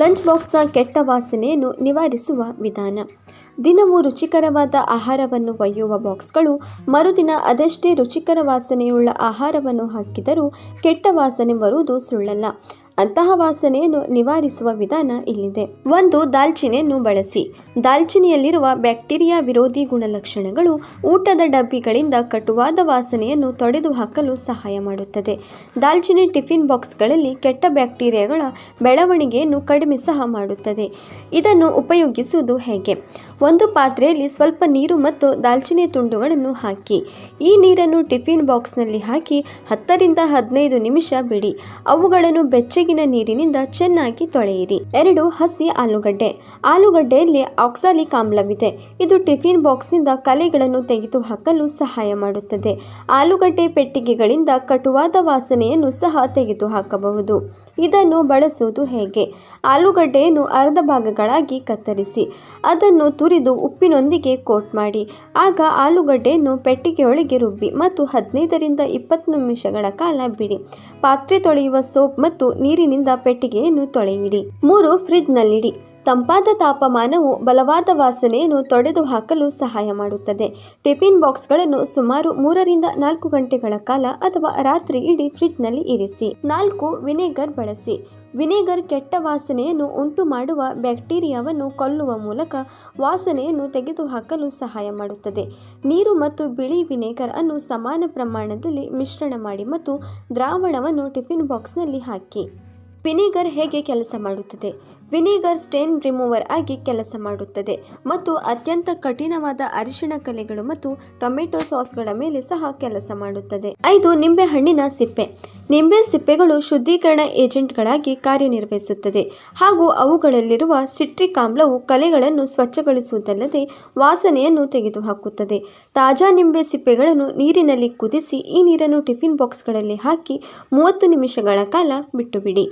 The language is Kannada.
ಲಂಚ್ ಬಾಕ್ಸ್ನ ಕೆಟ್ಟ ವಾಸನೆಯನ್ನು ನಿವಾರಿಸುವ ವಿಧಾನ. ದಿನವೂ ರುಚಿಕರವಾದ ಆಹಾರವನ್ನು ಒಯ್ಯುವ ಬಾಕ್ಸ್ಗಳು, ಮರುದಿನ ಅದಷ್ಟೇ ರುಚಿಕರ ವಾಸನೆಯುಳ್ಳ ಆಹಾರವನ್ನು ಹಾಕಿದರೂ ಕೆಟ್ಟ ವಾಸನೆ ಬರುವುದು ಸುಳ್ಳಲ್ಲ. ಅಂತಹ ವಾಸನೆಯನ್ನು ನಿವಾರಿಸುವ ವಿಧಾನ ಇಲ್ಲಿದೆ. ಒಂದು ದಾಲ್ಚಿನಿಯನ್ನು ಬಳಸಿ. ದಾಲ್ಚಿನ್ನಿಯಲ್ಲಿರುವ ಬ್ಯಾಕ್ಟೀರಿಯಾ ವಿರೋಧಿ ಗುಣಲಕ್ಷಣಗಳು ಊಟದ ಡಬ್ಬಿಗಳಿಂದ ಕಟುವಾದ ವಾಸನೆಯನ್ನು ತೊಡೆದು ಹಾಕಲು ಸಹಾಯ ಮಾಡುತ್ತದೆ. ದಾಲ್ಚಿನ್ನಿ ಟಿಫಿನ್ ಬಾಕ್ಸ್ಗಳಲ್ಲಿ ಕೆಟ್ಟ ಬ್ಯಾಕ್ಟೀರಿಯಾಗಳ ಬೆಳವಣಿಗೆಯನ್ನು ಕಡಿಮೆ ಸಹ ಮಾಡುತ್ತದೆ. ಇದನ್ನು ಉಪಯೋಗಿಸುವುದು ಹೇಗೆ? ಒಂದು ಪಾತ್ರೆಯಲ್ಲಿ ಸ್ವಲ್ಪ ನೀರು ಮತ್ತು ದಾಲ್ಚಿನ್ನಿ ತುಂಡುಗಳನ್ನು ಹಾಕಿ. ಈ ನೀರನ್ನು ಟಿಫಿನ್ ಬಾಕ್ಸ್ನಲ್ಲಿ ಹಾಕಿ ಹತ್ತರಿಂದ ಹದಿನೈದು ನಿಮಿಷ ಬಿಡಿ. ಅವುಗಳನ್ನು ನೀರಿನಿಂದ ಚೆನ್ನಾಗಿ ತೊಳೆಯಿರಿ. ಎರಡು ಹಸಿ ಆಲೂಗಡ್ಡೆ. ಆಲೂಗಡ್ಡೆಯಲ್ಲಿ ಆಕ್ಸಾಲಿಕ್ ಆಮ್ಲವಿದೆ. ಇದು ಟಿಫಿನ್ ಬಾಕ್ಸ್ನಿಂದ ಕಲೆಗಳನ್ನು ತೆಗೆದುಹಾಕಲು ಸಹಾಯ ಮಾಡುತ್ತದೆ. ಆಲೂಗಡ್ಡೆ ಪೆಟ್ಟಿಗೆಗಳಿಂದ ಕಟುವಾದ ವಾಸನೆಯನ್ನು ಸಹ ತೆಗೆದುಹಾಕಬಹುದು ಇದನ್ನು ಬಳಸುವುದು ಹೇಗೆ? ಆಲೂಗಡ್ಡೆಯನ್ನು ಅರ್ಧ ಭಾಗಗಳಾಗಿ ಕತ್ತರಿಸಿ, ಅದನ್ನು ತುರಿದು ಉಪ್ಪಿನೊಂದಿಗೆ ಕೋಟ್ ಮಾಡಿ, ಆಗ ಆಲೂಗಡ್ಡೆಯನ್ನು ಪೆಟ್ಟಿಗೆಯೊಳಗೆ ರುಬ್ಬಿ ಮತ್ತು ಹದಿನೈದರಿಂದ ಇಪ್ಪತ್ತು ನಿಮಿಷಗಳ ಕಾಲ ಬಿಡಿ. ಪಾತ್ರೆ ತೊಳೆಯುವ ಸೋಪ್ ಮತ್ತು ನೀರಿನಿಂದ ಪೆಟ್ಟಿಗೆಯನ್ನು ತೊಳೆಯಿರಿ. ಮೂರು ಫ್ರಿಡ್ಜ್ನಲ್ಲಿಡಿ ತಂಪಾದ ತಾಪಮಾನವು ಬಲವಾದ ವಾಸನೆಯನ್ನು ತೊಡೆದು ಹಾಕಲು ಸಹಾಯ ಮಾಡುತ್ತದೆ. ಟಿಫಿನ್ ಬಾಕ್ಸ್ಗಳನ್ನು ಸುಮಾರು ಮೂರರಿಂದ ನಾಲ್ಕು ಗಂಟೆಗಳ ಕಾಲ ಅಥವಾ ರಾತ್ರಿ ಇಡೀ ಫ್ರಿಜ್ನಲ್ಲಿ ಇರಿಸಿ. ನಾಲ್ಕು, ವಿನೆಗರ್ ಬಳಸಿ. ವಿನೆಗರ್ ಕೆಟ್ಟ ವಾಸನೆಯನ್ನು ಉಂಟು ಮಾಡುವ ಬ್ಯಾಕ್ಟೀರಿಯಾವನ್ನು ಕೊಲ್ಲುವ ಮೂಲಕ ವಾಸನೆಯನ್ನು ತೆಗೆದುಹಾಕಲು ಸಹಾಯ ಮಾಡುತ್ತದೆ. ನೀರು ಮತ್ತು ಬಿಳಿ ವಿನೆಗರ್ ಅನ್ನು ಸಮಾನ ಪ್ರಮಾಣದಲ್ಲಿ ಮಿಶ್ರಣ ಮಾಡಿ ಮತ್ತು ದ್ರಾವಣವನ್ನು ಟಿಫಿನ್ ಬಾಕ್ಸ್ನಲ್ಲಿ ಹಾಕಿ. ವಿನೆಗರ್ ಹೇಗೆ ಕೆಲಸ ಮಾಡುತ್ತದೆ? ವಿನಿಗರ್ ಸ್ಟೇನ್ ರಿಮೂವರ್ ಆಗಿ ಕೆಲಸ ಮಾಡುತ್ತದೆ ಮತ್ತು ಅತ್ಯಂತ ಕಠಿಣವಾದ ಅರಿಶಿಣ ಕಲೆಗಳು ಮತ್ತು ಟೊಮೆಟೊ ಸಾಸ್ಗಳ ಮೇಲೆ ಸಹ ಕೆಲಸ ಮಾಡುತ್ತದೆ. ಐದು ನಿಂಬೆಹಣ್ಣಿನ ಸಿಪ್ಪೆ. ನಿಂಬೆ ಸಿಪ್ಪೆಗಳು ಶುದ್ಧೀಕರಣ ಏಜೆಂಟ್ಗಳಾಗಿ ಕಾರ್ಯನಿರ್ವಹಿಸುತ್ತದೆ ಹಾಗೂ ಅವುಗಳಲ್ಲಿರುವ ಸಿಟ್ರಿಕ್ ಆಮ್ಲವು ಕಲೆಗಳನ್ನು ಸ್ವಚ್ಛಗೊಳಿಸುವುದಲ್ಲದೆ ವಾಸನೆಯನ್ನು ತೆಗೆದುಹಾಕುತ್ತದೆ. ತಾಜಾ ನಿಂಬೆ ಸಿಪ್ಪೆಗಳನ್ನು ನೀರಿನಲ್ಲಿ ಕುದಿಸಿ, ಈ ನೀರನ್ನು ಟಿಫಿನ್ ಬಾಕ್ಸ್ಗಳಲ್ಲಿ ಹಾಕಿ ಮೂವತ್ತು ನಿಮಿಷಗಳ ಕಾಲ ಬಿಟ್ಟುಬಿಡಿ.